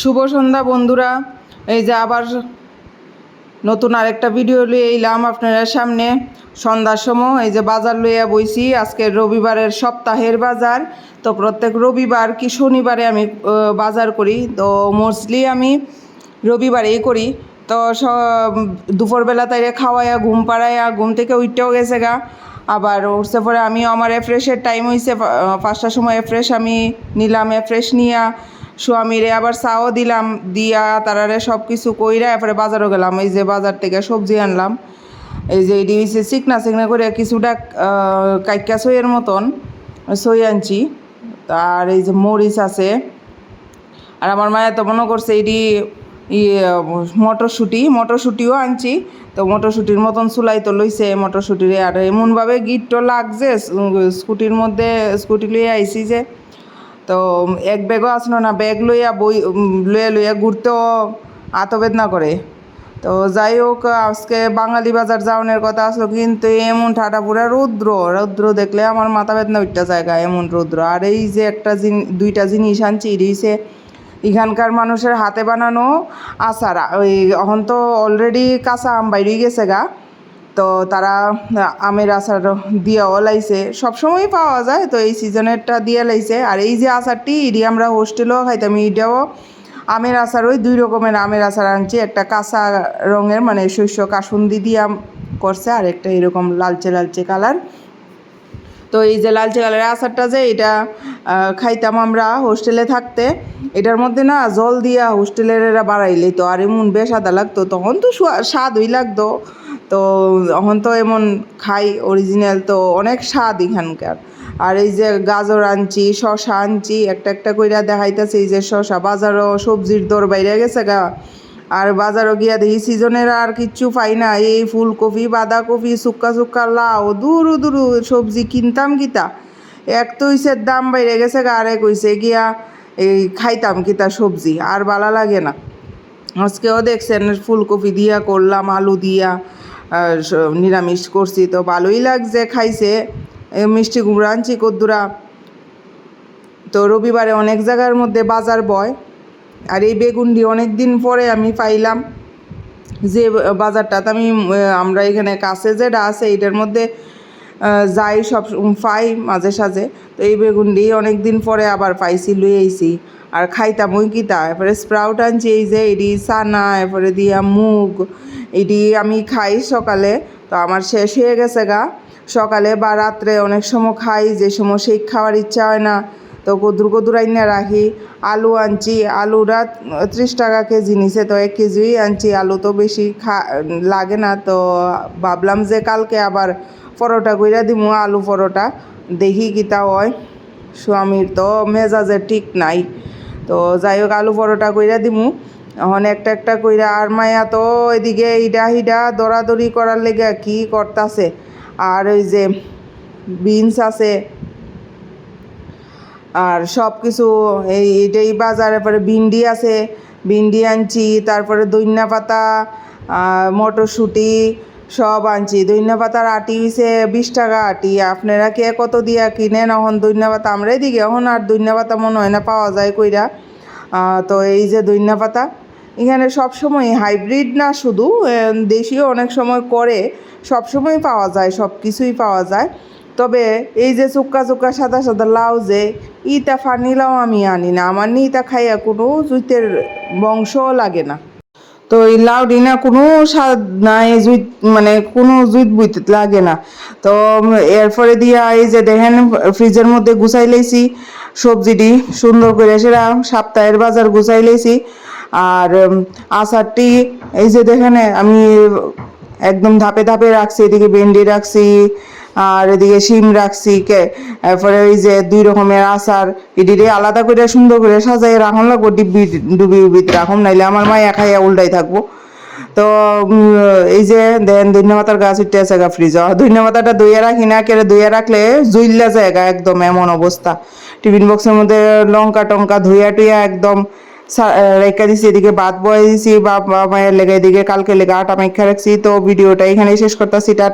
শুভ সন্ধ্যা, বন্ধুরা। এই যে আবার নতুন আরেকটা ভিডিও লিয়ে এলাম আপনাদের সামনে। সন্ধ্যার সময় এই যে বাজার লইয়া বইছি, আজকে রবিবারের সপ্তাহের বাজার। তো প্রত্যেক রবিবার কি শনিবারে আমি বাজার করি। তো মোস্টলি আমি রবিবারেই করি। তো দুপুরবেলা তাইরে খাওয়াইয়া, ঘুম পাড়াইয়া, ঘুম থেকে উঠতেও গেছে গা। আবার উঠছে পরে আমিও আমার এফ্রেশের টাইম হয়েছে পাঁচটার সময় ফ্রেশ আমি নিলাম ফ্রেশ নিয়া স্বামীরে আবার চাও দিলাম, দিয়া তারারে সব কিছু কইরা এরপরে বাজারও গেলাম। এই যে বাজার থেকে সবজি আনলাম। এই যে এটি হচ্ছে চিকনা চিকনা করে কিছুটা কাইকা সইয়ের মতন সই আনছি। আর এই যে মরিচ আছে। আর আমার মায়া তো মনে করছে এটি ইয়ে মটরশুঁটি, মটরশুঁটিও আনছি। তো মটরশুঁটির মতন চুলাই তো লইছে মটরশুঁটিরে। আর এমনভাবে গিটটো লাগছে স্কুটির মধ্যে স্কুটি লইয়া আইছি যে তো এক ব্যাগও আসলো না, ব্যাগ লইয়া বই লইয়া লইয়া ঘুরতেও আতবেদনা করে। তো যাই হোক, আজকে বাঙালি বাজার যাওয়ানোর কথা আসলো, কিন্তু এমন ঠাটা পুরা রৌদ্র রৌদ্র দেখলে আমার মাথা বেদনা উঠতে জায়গা এমন রৌদ্র। আর এই যে একটা জিন, দুইটা জিনিস আনছি দিয়েছে এখানকার মানুষের হাতে বানানো আচার। ওই, এখন তো অলরেডি কাঁচা আম বাইরে গেছে গা। তো তারা আমের আচার দিয়েও লাইছে সবসময় পাওয়া যায়, তো এই সিজনেরটা দিয়ে লাইছে। আর এই যে আচারটি, এটি আমরা হোস্টেলেও খাইতাম, এটাও আমের আচার, ওই দুই রকমের আমের আচার আনছি। একটা কাঁচা রঙের মানে শস্য কাসুন্দি দিয়ে করছে, আর একটা এরকম লালচে লালচে কালার। তো এই যে লালচে কালারের আচারটা যে, এটা খাইতাম আমরা হোস্টেলে থাকতে। এটার মধ্যে না, জল দিয়া হোস্টেলের এরা বাড়াইলে তো আর এমন বেশ আদা লাগতো। তখন তো সুয়া- স্বাদই লাগতো। তো এখন তো এমন খাই অরিজিনাল তো অনেক স্বাদ এখানকার। আর এই যে গাজর আনছি শশা আনছি, একটা একটা কইরা দেখাইতেছে এই যে শশা বাজারও সবজির দর বাইরে গেছে গা। আর বাজারও গিয়া দেখি সিজনের আর কিচ্ছু পাই না। এই ফুলকপি, বাঁধাকপি, শুক্কা শুক্কা, লাউ, দূরু দূরু সবজি কিনতাম কিতা। এক তো ইসের দাম বাইরে গেছে গা, আরেক হইছে গিয়া এই খাইতাম কিতা সবজি, আর ভালো লাগে না। আজকেও দেখছেন ফুলকপি দিয়া, করলাম, আলু দিয়া আর নিরামিষ করছি, তো ভালোই লাগছে, খাইছে। মিষ্টি আনছি কদ্দুরা। তো রবিবারে অনেক জায়গার মধ্যে বাজার বয়, আর এই বেগুনটি অনেক দিন পরে আমি পাইলাম। যে বাজারটাতে আমি আমরা এখানে কাছে যেটা আছে, এটার মধ্যে যাই, সব পাই মাঝে সাঝে। তো এই বেগুনটি অনেক দিন পরে আবার পাইছি, লুই আইছি। আর খাইতাম ওই কিতা এরপরে স্প্রাউট আনছি, এই যে, এটি সানা এরপরে দিয়া মুগ এটি আমি খাই সকালে, তো আমার শেষ হয়ে গেছে গা। সকালে বা রাত্রে অনেক সময় খাই, যে সময় সেই খাওয়ার ইচ্ছা হয় না। তো কদুর কদুর আইনা রাখি। আলু আনছি আলুরা ত্রিশ টাকা কেজি নিছে, তো এক কেজি আনছি। আলু তো বেশি খা, লাগে না, তো ভাবলাম যে কালকে আবার পরোটা কইরা দিমু, আলু পরোটা। দেখি কিতা হয়। স্বামীর তো মেজাজে ঠিক নাই। তো যাই হোক, আলু পরোটা কইরা দিমু। এখন একটা একটা কইরা আর মায়া তো এদিকে ইডা হিডা দৌড়াদৌড়ি করার লেগে কি করতাছে? আর ওই যে বিনস আছে। আর সব কিছু এই এটাই বাজারে পরে ভিন্ডি আছে। ভিন্ডি আনছি, তারপরে দইন্না পাতা মটরশুঁটি সব আনছি। দইন্না পাতার আটি হইছে বিশ টাকা আটি। আপনারা কে কত দিয়া কিনেন? এখন দইন্না পাতা আমরা এদিকে এখন আর দইন্না পাতা মনে হয় না পাওয়া যায় কইরা। তো এই যে দইন্না পাতা এখানে সব সময় হাইব্রিড না শুধু দেশীয় অনেক সময় করে সব সময় পাওয়া যায় সব কিছুই পাওয়া যায়। তবে এই যে চুক্কা চুক্কা, সাদা সাদা লাউ যে, ইটা ফানি লাউ আমি আনি না। আমার নি ইটা খাইয়া কোনো জুইতের বংশও লাগে না। তো এই লাউডি না কোনো স্বাদ নাই জুইত মানে কোনো জুইত বুইতে লাগে না। তো এরপরে দিয়া এই যে দেখেন, ফ্রিজের মধ্যে গুছাই লেছি সবজিটি সুন্দর করে সেটা সপ্তাহের বাজার গুছাই লাইছি। আর আচারটি এই যে দেখেন, আমি একদম ধাপে ধাপে রাখছি, এদিকে ভেন্ডি রাখছি, আর এদিকে শিম রাখছি, কে? এরপরে ওই যে দুই রকমের আচার এদিকে আলাদা করে সুন্দর করে সাজাই রাখুন, লাগবো ডিব্বি, ডুবি উবিতে রাখুন, নাইলে আমার মায়া খাইয়া উল্টাই থাকব। তো এই যে দেন ধন্যবাদার গাছ উঠতে আছে গা ফ্রিজ ধন্যবাতাটা দইয়া রাখি না কেড়ে দইয়া রাখলে জুইল্লা জায়গা একদম এমন অবস্থা। টিফিন বক্সের মধ্যে লঙ্কা টঙ্কা ধুইয়া টুইয়া একদম রেখে দিছি এদিকে ভাত বয়ে দিছি বা বা মায়ের লেগে এদিকে কালকে লেগে আটা মেখা রাখছি তো ভিডিওটা এখানেই শেষ করতেছি টাটা